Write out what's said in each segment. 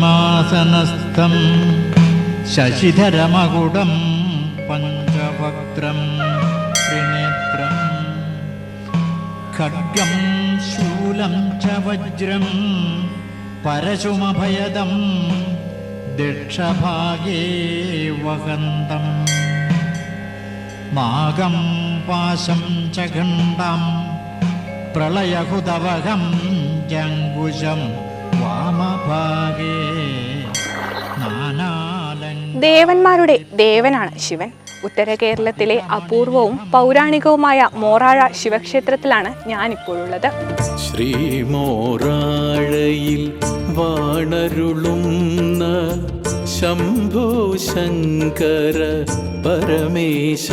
സിംഹാസനസ്ഥം ശശിധരമകുടം പഞ്ചവക്രം ത്രിനേത്രം ഖഡ്ഗം ശൂലം ച വജ്രം പരശുമഭയദം ദക്ഷഭാഗേ വഹന്തം നാഗം പാശം ച ഖണ്ഡം ദേവന്മാരുടെ ദേവനാണ് ശിവൻ ഉത്തര കേരളത്തിലെ അപൂർവവും പൗരാണികവുമായ മോറാഴ ശിവക്ഷേത്രത്തിലാണ് ഞാനിപ്പോഴുള്ളത് ശ്രീമോറാഴയിൽ വാണരുളുന്ന ശംഭോ ശങ്കര പരമേശ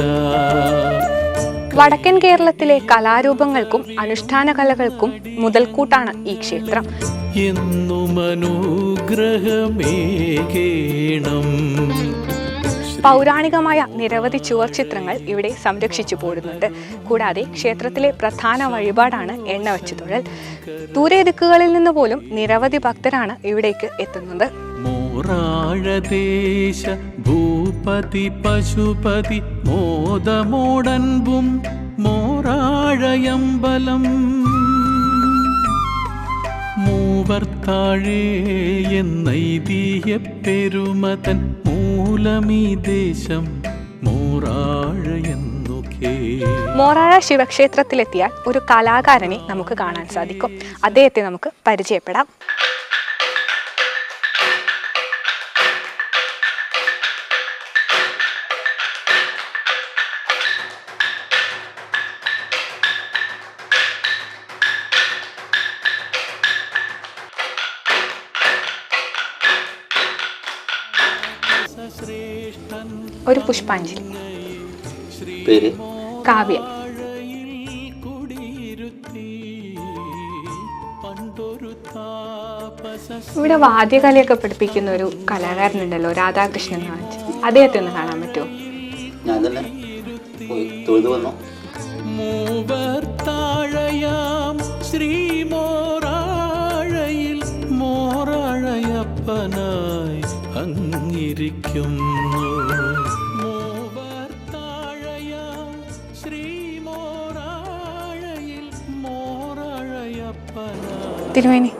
വടക്കൻ കേരളത്തിലെ കലാരൂപങ്ങൾക്കും അനുഷ്ഠാന കലകൾക്കും മുതൽക്കൂട്ടാണ് ഈ ക്ഷേത്രം. പൗരാണികമായ നിരവധി ചുവർ ചിത്രങ്ങൾ ഇവിടെ സംരക്ഷിച്ചു പോരുന്നുണ്ട്. കൂടാതെ ക്ഷേത്രത്തിലെ പ്രധാന വഴിപാടാണ് എണ്ണ എണ്ണവച്ചു തൊഴൽ. ദൂരെ ദിക്കുകളിൽ നിന്ന് പോലും നിരവധി ഭക്തരാണ് ഇവിടേക്ക് എത്തുന്നത്. മോറാഴദേശ ഭൂപതി പശുപതി മോദമോടൻപും മോറാഴയമ്പലം. മൂവർത്താഴേ എന്നൈതിഹ്യ പെരുമതൻ മൂലമീ ദേശം മോറാഴ ശിവക്ഷേത്രത്തിലെത്തിയാൽ ഒരു കലാകാരനെ നമുക്ക് കാണാൻ സാധിക്കും. അദ്ദേഹത്തെ നമുക്ക് പരിചയപ്പെടാം. ഒരു പുഷ്പാഞ്ജലി. പേര്? കാവ്യ. കുടിയിരുത്തി പണ്ടൊരു താപസ ഇവിടെ വാദ്യകലയൊക്കെ പഠിപ്പിക്കുന്ന ഒരു കലാകാരനുണ്ടല്ലോ രാധാകൃഷ്ണൻ എന്ന് വെച്ചാൽ അദ്ദേഹത്തെ ഒന്ന് കാണാൻ പറ്റുമോ? ഞാൻ തന്നെ തൊഴുതു വന്നു. മൂവർ താഴയാം ശ്രീമോറാഴയിൽ മോറാഴയപ്പനായി അങ്ങിരിക്കുന്നു തിരുമേനി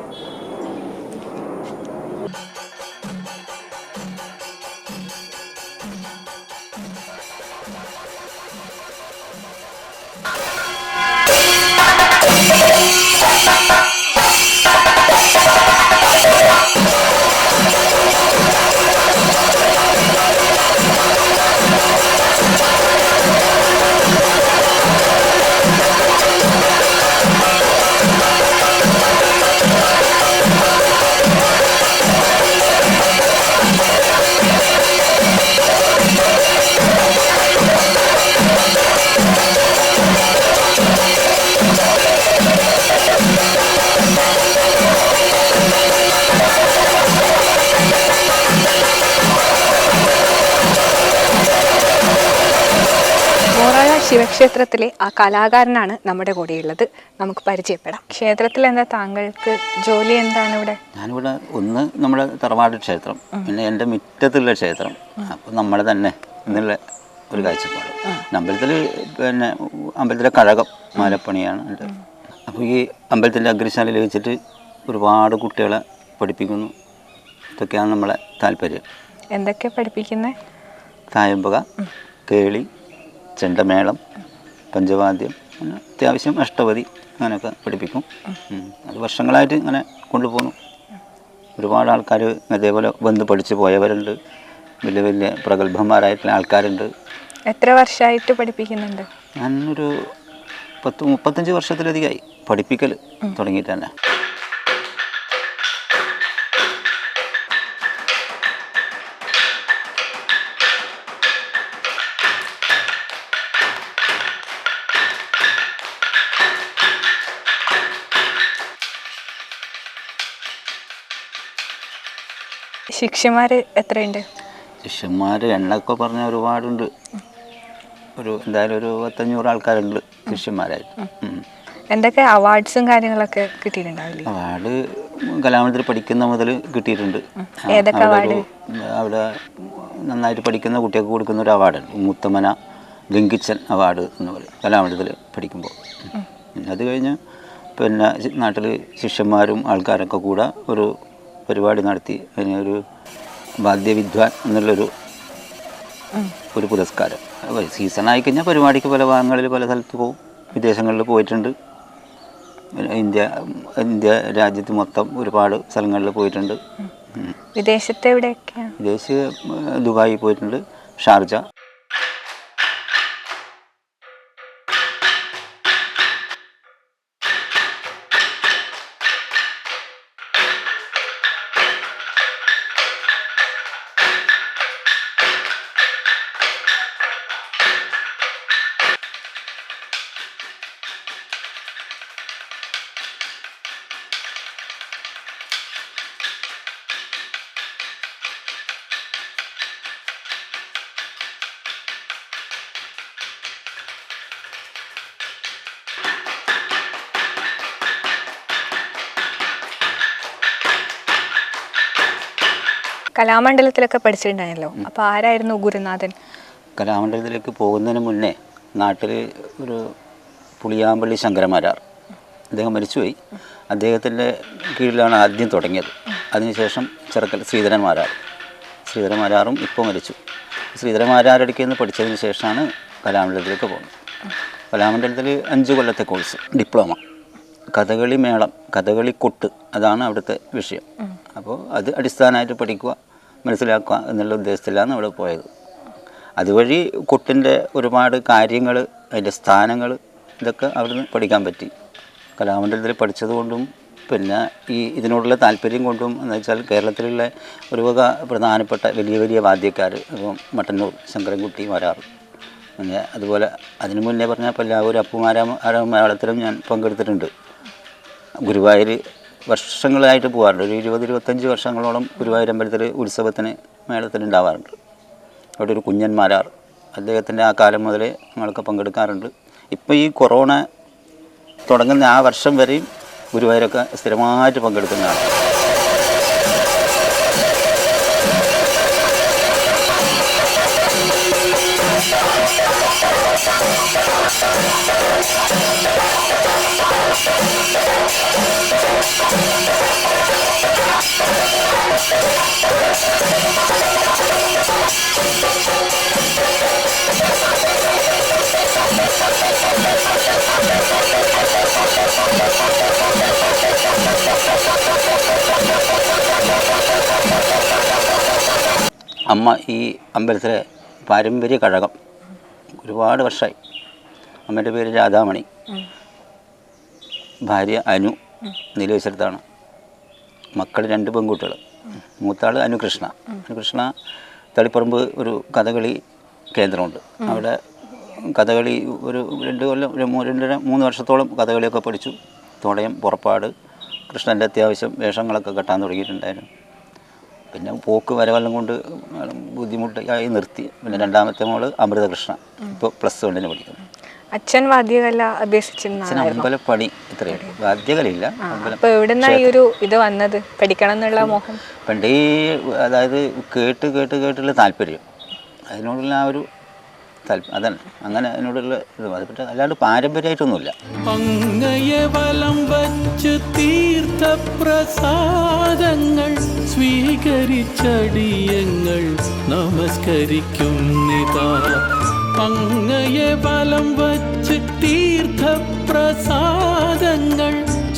മോറാഴ ശിവക്ഷേത്രത്തിലെ ആ കലാകാരനാണ് നമ്മുടെ കൂടെയുള്ളത്. നമുക്ക് പരിചയപ്പെടാം. ക്ഷേത്രത്തിൽ എന്താ താങ്കൾക്ക് ജോലി എന്താണ് ഇവിടെ? ഞാനിവിടെ ഒന്ന് നമ്മുടെ തറവാട് ക്ഷേത്രം പിന്നെ എന്റെ മുറ്റത്തുള്ള ക്ഷേത്രം. അപ്പം നമ്മൾ തന്നെ എന്നുള്ള ഒരു കാഴ്ചപ്പാട്. അമ്പലത്തിൽ പിന്നെ അമ്പലത്തിലെ കഴകം മാലപ്പണിയാണ് അപ്പോൾ ഈ അമ്പലത്തിന്റെ അഗ്രശാലയിൽ വെച്ചിട്ട് ഒരുപാട് കുട്ടികളെ പഠിപ്പിക്കുന്നു. ഇതൊക്കെയാണ് നമ്മളെ താല്പര്യം. എന്തൊക്കെ പഠിപ്പിക്കുന്നത് തായമ്പക കേളി ചെണ്ടമേളം പഞ്ചവാദ്യം അങ്ങനെ അത്യാവശ്യം അഷ്ടപതി അങ്ങനെയൊക്കെ പഠിപ്പിക്കും. അത് വർഷങ്ങളായിട്ട് ഇങ്ങനെ കൊണ്ടുപോകുന്നു. ഒരുപാട് ആൾക്കാർ അതേപോലെ വന്ന് പഠിച്ചു പോയവരുണ്ട്. വലിയ വലിയ പ്രഗത്ഭന്മാരായിട്ടുള്ള ആൾക്കാരുണ്ട്. എത്ര വർഷമായിട്ട് പഠിപ്പിക്കുന്നുണ്ട്? ഞാനൊരു പത്ത് മുപ്പത്തഞ്ച് വർഷത്തിലധികമായി പഠിപ്പിക്കൽ തുടങ്ങിയിട്ട് തന്നെ. ശിഷ്യന്മാര് എത്രയുണ്ട്? ശിഷ്യന്മാർ എണ്ണൊക്കെ പറഞ്ഞ ഒരുപാടുണ്ട്. ഒരു എന്തായാലും ഒരു പത്തഞ്ഞൂറ് ആൾക്കാരുണ്ട് ശിഷ്യന്മാരായിട്ട്. എന്തൊക്കെ അവാർഡ്സും കാര്യങ്ങളൊക്കെ കിട്ടിയിട്ടുണ്ടാവില്ലേ? അവാർഡ് കലാമണ്ഡലത്തിൽ പഠിക്കുന്ന മുതൽ കിട്ടിയിട്ടുണ്ട്. ഏതൊക്കെ അവിടെ അവിടെ നന്നായിട്ട് പഠിക്കുന്ന കുട്ടികൾക്ക് കൊടുക്കുന്ന ഒരു അവാർഡുണ്ട് മുത്തമന ഗംഗിച്ചൻ അവാർഡ് എന്ന് പറയും. കലാമണ്ഡലത്തിൽ പഠിക്കുമ്പോൾ. പിന്നെ അത് കഴിഞ്ഞ് പിന്നെ നാട്ടിൽ ശിഷ്യന്മാരും ആൾക്കാരൊക്കെ കൂടെ ഒരു പരിപാടി നടത്തി. അതിനൊരു വാദ്യവിദ്വാൻ എന്നുള്ളൊരു ഒരു പുരസ്കാരം. സീസൺ ആയി കഴിഞ്ഞാൽ പരിപാടിക്ക് പല ഭാഗങ്ങളിൽ പല സ്ഥലത്ത് പോകും വിദേശങ്ങളിൽ പോയിട്ടുണ്ട്. ഇന്ത്യ ഇന്ത്യ രാജ്യത്ത് മൊത്തം ഒരുപാട് സ്ഥലങ്ങളിൽ പോയിട്ടുണ്ട്. വിദേശത്തെ എവിടെയൊക്കെയാണ് വിദേശ ദുബായി പോയിട്ടുണ്ട്. ഷാർജ. കലാമണ്ഡലത്തിലൊക്കെ പഠിച്ചിട്ടുണ്ടായല്ലോ അപ്പോൾ ആരായിരുന്നു ഗുരുനാഥൻ? കലാമണ്ഡലത്തിലേക്ക് പോകുന്നതിന് മുന്നേ നാട്ടിൽ ഒരു പുളിയാമ്പള്ളി ശങ്കരമാരാർ അദ്ദേഹം മരിച്ചുപോയി. അദ്ദേഹത്തിന്റെ കീഴിലാണ് ആദ്യം തുടങ്ങിയത്. അതിനുശേഷം ചെറുക്കൽ ശ്രീധരൻ മാരാർ ശ്രീധരൻ മാരാറും ഇപ്പോൾ മരിച്ചു. ശ്രീധരൻ മാരാരടുക്കിൽ നിന്ന് പഠിച്ചതിന് ശേഷമാണ് കലാമണ്ഡലത്തിലേക്ക് പോകുന്നത്. കലാമണ്ഡലത്തിൽ അഞ്ച് കൊല്ലത്തെ കോഴ്സ് ഡിപ്ലോമ. കഥകളി മേളം കഥകളി കൊട്ട് അതാണ് അവിടുത്തെ വിഷയം. അപ്പോൾ അത് അടിസ്ഥാനമായിട്ട് പഠിക്കുക മനസ്സിലാക്കുക എന്നുള്ള ഉദ്ദേശത്തിലാണ് അവിടെ പോയത്. അതുവഴി കുട്ടിന്റെ ഒരുപാട് കാര്യങ്ങൾ അതിന്റെ സ്ഥാനങ്ങൾ ഇതൊക്കെ അവിടുന്ന് പഠിക്കാൻ പറ്റി. കലാമണ്ഡലത്തിൽ പഠിച്ചതുകൊണ്ടും പിന്നെ ഈ ഇതിനോടുള്ള താല്പര്യം കൊണ്ടും എന്ന് വെച്ചാൽ കേരളത്തിലുള്ള ഒരു വക പ്രധാനപ്പെട്ട വലിയ വലിയ വാദ്യക്കാർ ഇപ്പം മട്ടന്നൂർ ശങ്കരൻകുട്ടി വരാറ് പിന്നെ അതുപോലെ അതിനു മുന്നേ പറഞ്ഞപ്പോൾ എല്ലാവരും അപ്പുമാരാ മലയാളത്തിലും ഞാൻ പങ്കെടുത്തിട്ടുണ്ട്. ഗുരുവായൂർ വർഷങ്ങളായിട്ട് പോകാറുണ്ട്. ഒരു ഇരുപത് ഇരുപത്തഞ്ച് വർഷങ്ങളോളം ഗുരുവായൂർ അമ്പലത്തിൽ ഉത്സവത്തിന് മേളത്തിന് ഉണ്ടാവാറുണ്ട് അവിടെ ഒരു കുഞ്ഞന്മാരാർ അദ്ദേഹത്തിന്റെ ആ കാലം മുതലേ ഞങ്ങളൊക്കെ പങ്കെടുക്കാറുണ്ട്. ഇപ്പോൾ ഈ കൊറോണ തുടങ്ങുന്ന ആ വർഷം വരെയും ഗുരുവായൂരൊക്കെ സ്ഥിരമായിട്ട് പങ്കെടുക്കുന്നതാണ്. അമ്മ ഈ അമ്പലത്തിലെ പാരമ്പര്യ കഴകം ഒരുപാട് വർഷമായി അമ്മയുടെ പേര് രാധാമണി. ഭാര്യ അനു നിലവിച്ചെടുത്താണ് മക്കൾ രണ്ട് പെൺകുട്ടികൾ മൂത്താൾ അനുകൃഷ്ണ. അനുകൃഷ്ണ തളിപ്പറമ്പ് ഒരു കഥകളി കേന്ദ്രമുണ്ട്. അവിടെ കഥകളി ഒരു രണ്ട് കൊല്ലം രണ്ടര മൂന്ന് വർഷത്തോളം കഥകളിയൊക്കെ പഠിച്ചു. തോടയം പുറപ്പാട് കൃഷ്ണന്റെ അത്യാവശ്യം വേഷങ്ങളൊക്കെ കെട്ടാൻ തുടങ്ങിയിട്ടുണ്ടായിരുന്നു. പിന്നെ പോക്ക് വരവെല്ലാം കൊണ്ട് ബുദ്ധിമുട്ടായി നിർത്തി. പിന്നെ രണ്ടാമത്തെ മോൾ അമൃതകൃഷ്ണ. ഇപ്പോൾ പ്ലസ് വണ്ണിന് പഠിക്കുന്നു. അച്ഛൻ വാദ്യകല അഭ്യസിച്ചിരുന്നു അമ്പലപ്പണി ഇത്രയേ. ഉള്ളൂ വാദ്യകലയില്ല. ഒരു ഇത് വന്നത്? പഠിക്കണം എന്നുള്ള മോഹം? പണ്ടേ അതായത് കേട്ട് കേട്ട് കേട്ടുള്ള താല്പര്യം. അതിനോടുള്ള ആ ഒരു താല്പര്യം അതന്നെ അങ്ങനെ അതിനോടുള്ള ഇത്. അത് പക്ഷേ അല്ലാണ്ട് പാരമ്പര്യമായിട്ടൊന്നുമില്ല. അങ്ങയെ വലം വച്ച് തീർത്ഥപ്രസാദങ്ങൾ സ്വീകരിച്ചടിയങ്ങൾ നമസ്കരിക്കുന്നിതാ. അങ്ങയെ വലം വച്ച് തീർത്ഥപ്രസാദങ്ങൾ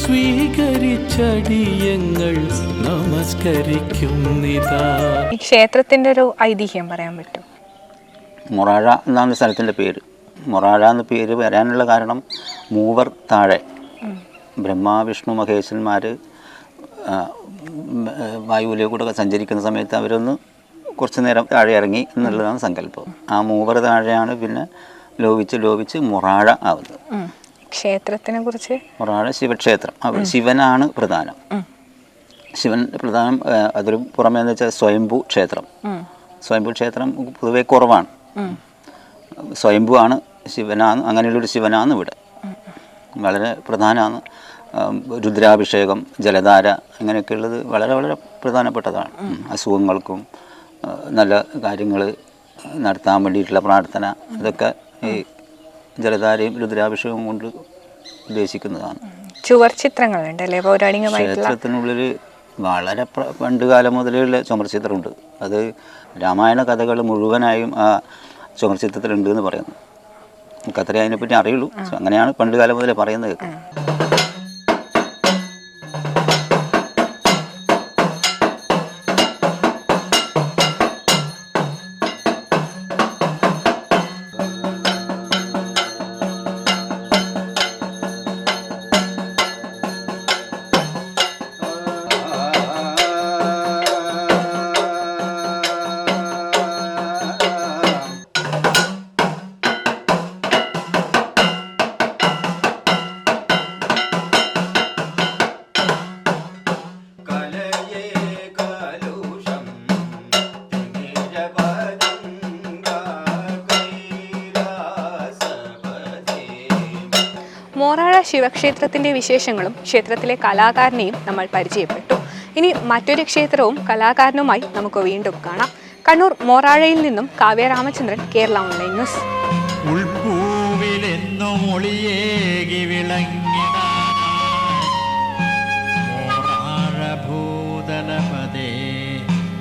സ്വീകരിച്ചടിയങ്ങൾ നമസ്കരിക്കുന്നിതാ. ഈ ക്ഷേത്രത്തിന്റെ ഒരു ഐതിഹ്യം പറയാൻ പറ്റും. മൊറാഴ എന്നാണ് സ്ഥലത്തിന്റെ പേര്. മൊറാഴ എന്ന പേര് വരാനുള്ള കാരണം മൂവർ താഴെ. ബ്രഹ്മ വിഷ്ണു മഹേശ്വരന്മാർ വായുവിലെ കൂടെ സഞ്ചരിക്കുന്ന സമയത്ത് അവരൊന്ന് കുറച്ച് നേരം താഴെ ഇറങ്ങി എന്നുള്ളതാണ് സങ്കല്പം. ആ മൂവർ താഴെയാണ് പിന്നെ ലോപിച്ച് ലോപിച്ച് മൊറാഴ ആവുന്നത്. ക്ഷേത്രത്തിനെ കുറിച്ച്? മൊറാഴ ശിവക്ഷേത്രം. അവർ ശിവനാണ് പ്രധാനം. ശിവൻ പ്രധാനം അതൊരു പുറമേ എന്ന് വെച്ചാൽ സ്വയംഭൂ ക്ഷേത്രം. സ്വയംഭൂ ക്ഷേത്രം പൊതുവെ കുറവാണ്. ഉം. സ്വയംഭൂ ആണ് ശിവനാണ് അങ്ങനെയുള്ളൊരു ശിവനാണ് ഇവിടെ. വളരെ പ്രധാനമാണ് രുദ്രാഭിഷേകം ജലധാര അങ്ങനെയൊക്കെയുള്ളത് വളരെ വളരെ പ്രധാനപ്പെട്ടതാണ്. അസുഖങ്ങൾക്കും നല്ല കാര്യങ്ങൾ നടത്താൻ വേണ്ടിയിട്ടുള്ള പ്രാർത്ഥന ഇതൊക്കെ ഈ ജലധാരയും രുദ്രാഭിഷേകവും കൊണ്ട് ഉദ്ദേശിക്കുന്നതാണ്. ചുവർ ചിത്രങ്ങളുണ്ട് അല്ലേ പൗരാണികമായിട്ടുള്ള ക്ഷേത്രത്തിനുള്ളിൽ വളരെ പ്ര- പണ്ട് കാലം മുതലുള്ള ചുമർചിത്രമുണ്ട്. അത് രാമായണ കഥകൾ മുഴുവനായും ആ ചുമർചിത്രത്തിലുണ്ട് എന്ന് പറയുന്നു. നമുക്ക് അത്രേ അതിനെപ്പറ്റി അറിയുള്ളൂ. അങ്ങനെയാണ് പണ്ട് കാലം മുതലേ പറയുന്നത് ശിവക്ഷേത്രത്തിന്റെ വിശേഷങ്ങളും ക്ഷേത്രത്തിലെ കലാകാരനെയും നമ്മൾ പരിചയപ്പെട്ടു. ഇനി മറ്റൊരു ക്ഷേത്രവും കലാകാരനുമായി നമുക്ക് വീണ്ടും കാണാം. കണ്ണൂർ മോറാഴയിൽ നിന്നും കാവ്യ രാമചന്ദ്രൻ കേരള ഓൺലൈൻ ന്യൂസ്. ഉൾപ്പൂവിലെന്നും ഒളിയേകി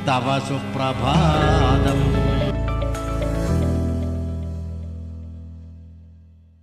തവ സുപ്രഭാതം